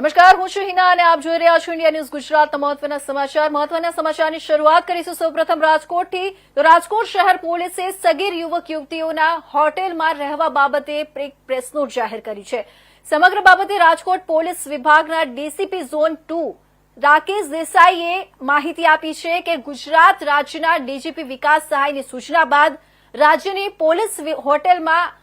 નમસ્કાર, હું છું હિના અને આપ જોઈ રહ્યા છો ઇન્ડિયા ન્યૂઝ ગુજરાતના મહત્વના સમાચાર. મહત્વના સમાચારની શરૂઆત કરીશું સૌપ્રથમ રાજકોટથી. તો રાજકોટ શહેર પોલીસે સગીર યુવક યુવતીઓના હોટેલમાં રહેવા બાબતે એક પ્રેસ જાહેર કરી છે. સમગ્ર બાબતે રાજકોટ પોલીસ વિભાગના ડીસીપી ઝોન ટુ રાકેશ દેસાઈએ માહિતી આપી છે કે ગુજરાત રાજ્યના ડીજીપી વિકાસ સહાયની સૂચના બાદ રાજ્યની પોલીસ હોટેલમાં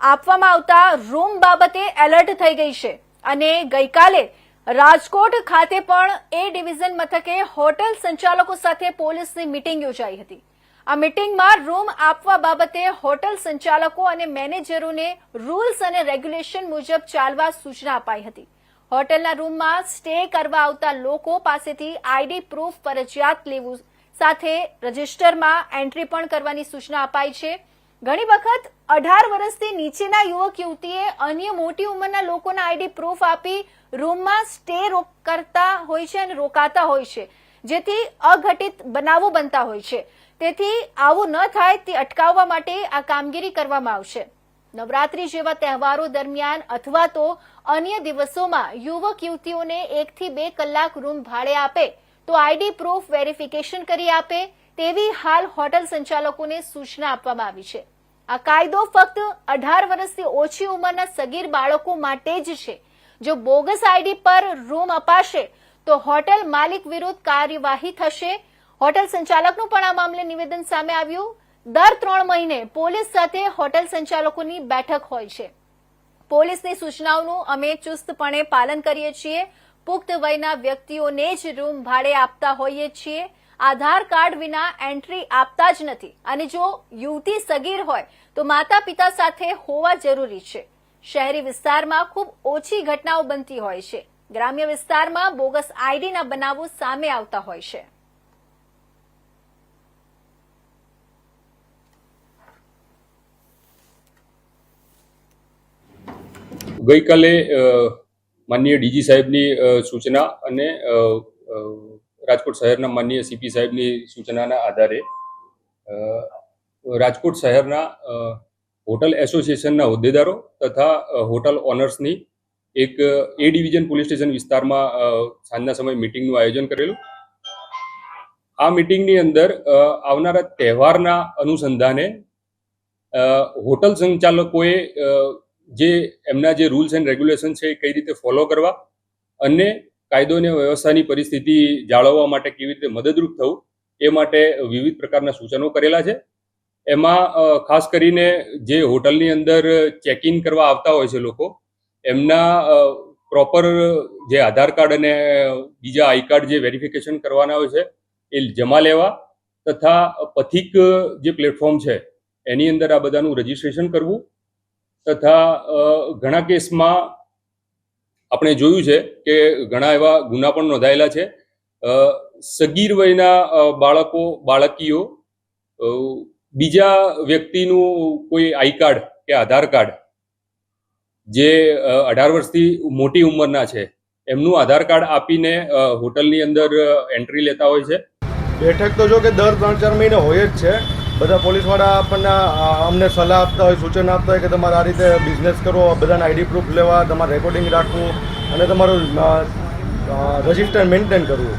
આપવામાં આવતા રૂમ બાબતે એલર્ટ થઈ ગઈ છે. અને ગઈકાલે રાજકોટ ખાતે પણ એ ડિવિઝન મથકે હોટેલ સંચાલકો સાથે પોલીસની મિટિંગ યોજાઈ હતી. આ મિટિંગમાં રૂમ આપવા બાબતે હોટેલ સંચાલકો અને મેનેજરોને રૂલ્સ અને રેગ્યુલેશન મુજબ ચાલવા સૂચના અપાઈ હતી. હોટેલના રૂમમાં સ્ટે કરવા આવતા લોકો પાસેથી આઈડી પ્રૂફ ફરજિયાત લેવું સાથે રજિસ્ટરમાં એન્ટ્રી પણ કરવાની સૂચના અપાઈ છે. ઘણી વખત અઢાર વર્ષથી નીચેના યુવક યુવતીએ અન્ય મોટી ઉંમરના લોકોના આઈડી પ્રૂફ આપી રૂમમાં સ્ટે કરતા હોય છે અને રોકાતા હોય છે, જેથી અઘટિત બનાવો બનતા હોય છે. તેથી આવું ન થાય તે અટકાવવા માટે આ કામગીરી કરવામાં આવશે. નવરાત્રી જેવા તહેવારો દરમિયાન અથવા તો અન્ય દિવસોમાં યુવક યુવતીઓને એકથી બે કલાક રૂમ ભાડે આપે, તો આઈડી પ્રૂફ વેરિફિકેશન કરી આપે, તેવી હાલ હોટલ સંચાલકોને સૂચના આપવામાં આવી છે. આ કાયદો ફક્ત અઢાર વર્ષથી ઓછી ઉંમરના સગીર બાળકો માટે જ છે. જો બોગસ આઈડી પર રૂમ અપાશે, તો હોટેલ માલિક વિરુદ્ધ કાર્યવાહી થશે. હોટેલ સંચાલકનું પણ આ મામલે નિવેદન સામે આવ્યું. દર ત્રણ મહિને પોલીસ સાથે હોટેલ સંચાલકોની બેઠક હોય છે. પોલીસની સૂચનાઓનું અમે ચુસ્તપણે પાલન કરીએ છીએ. પુખ્ત વયના વ્યક્તિઓને જ રૂમ ભાડે આપતા હોઈએ છીએ. આધાર કાર્ડ વિના એન્ટ્રી આપતા જ નથી. અને જો યુવતી સગીર હોય, તો માતા પિતા સાથે હોવા જરૂરી છે. શહેરી વિસ્તારમાં ખૂબ ઓછી ઘટનાઓ બનતી હોય છે. ગ્રામ્ય વિસ્તારમાં બોગસ આઈડીના બનાવો સામે આવતા હોય છે. ગઈકાલે માનનીય ડીજી સાહેબની સૂચના અને રાજકોટ શહેરના માનનીય સીપી સાહેબની સૂચનાના આધારે રાજકોટ શહેરના હોટલ એસોસિએશનના હોદ્દેદારો તથા હોટલ ઓનર્સની એક એ ડિવિઝન પોલીસ સ્ટેશન વિસ્તારમાં સાંજના સમયે મિટિંગનું આયોજન કરેલું. આ મિટિંગની અંદર આવનારા તહેવારના અનુસંધાને હોટલ સંચાલકોએ જે એમના જે રૂલ્સ એન્ડ રેગ્યુલેશન છે એ કઈ રીતે ફોલો કરવા અને કાયદો અને વ્યવસ્થાની પરિસ્થિતિ જાળવવા માટે કેવી રીતે મદદરૂપ થવું, એ માટે વિવિધ પ્રકારના સૂચનો કરેલા છે. એમાં ખાસ કરીને જે હોટલની અંદર ચેક ઇન કરવા આવતા હોય છે લોકો, એમના પ્રોપર જે આધાર કાર્ડ અને બીજા આઈ કાર્ડ જે વેરિફિકેશન કરવાના હોય છે, એ જમા લેવા તથા પથિક જે પ્લેટફોર્મ છે, એની અંદર આ બધાનું રજીસ્ટ્રેશન કરવું તથા ઘણા કેસમાં આપણે જોયું છે કે ઘણા એવા ગુના પણ નોંધાયેલા છે. સગીર વયના બાળકો, બાળકીઓ બીજા વ્યક્તિનું કોઈ આઈ કાર્ડ કે આધાર કાર્ડ જે અઢાર વર્ષથી મોટી ઉંમરના છે, એમનું આધાર કાર્ડ આપીને હોટલની અંદર એન્ટ્રી લેતા હોય છે. બેઠક તો જો કે દર ત્રણ ચાર મહિને હોય જ છે. બધા પોલીસવાળા આપણને અમને સલાહ આપતા હોય સૂચન આપતા હોય કે તમારે આ રીતે બિઝનેસ કરવો બધાના આઈડી પ્રૂફ લેવા તમારે રેકોર્ડિંગ રાખવું અને તમારું રજિસ્ટર મેન્ટેન કરવું.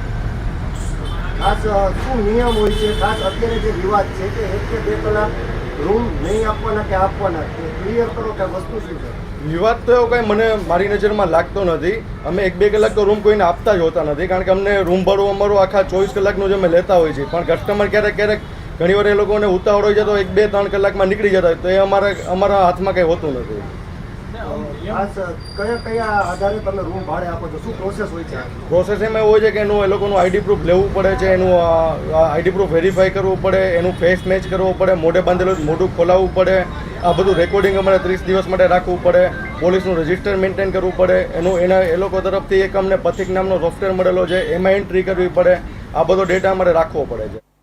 ખાસ શું નિયમ હોય છે? ખાસ અત્યારે જે વિવાદ છે કે એક કે બે કલાક રૂમ નહીં આપવાના કે આપવાના? ક્લિયર કરો કે વસ્તુ શું છે? વિવાદ તો એવો કંઈ મને મારી નજરમાં લાગતો નથી. અમે એક બે કલાક તો રૂમ કોઈને આપતા જ હોતા નથી. કારણ કે અમને રૂમ ભરવું અમારું આખા ચોવીસ કલાકનું જ અમે લેતા હોઈએ છીએ. પણ કસ્ટમર ક્યારેક ક્યારેક ઘણી વાર એ લોકોને ઉતાવળ હોય જતો એક બે ત્રણ કલાકમાં નીકળી જતા તો એ અમારા અમારા હાથમાં કંઈ હોતું નથી. ખાસ અ, કયા કયા આધારે તમે રૂમ ભાડે આપો શું પ્રોસેસ હોય છે પ્રોસેસ એમાં હોય છે કે એનું એ લોકોનું આઈડી પ્રૂફ લેવું પડે છે એનું આઈડી પ્રૂફ વેરીફાઈ કરવું પડે એનું ફેસ મેચ કરવું પડે મોઢે બાંધેલું મોઢું ખોલાવવું પડે આ બધું રેકોર્ડિંગ અમારે ત્રીસ દિવસ માટે રાખવું પડે પોલીસનું રજિસ્ટર મેન્ટેન કરવું પડે એનું એના એ લોકો તરફથી એક અમને પથિક નામનો સોફ્ટવેર મળેલો છે એમાં એન્ટ્રી કરવી પડે આ બધો ડેટા અમારે રાખવો પડે છે.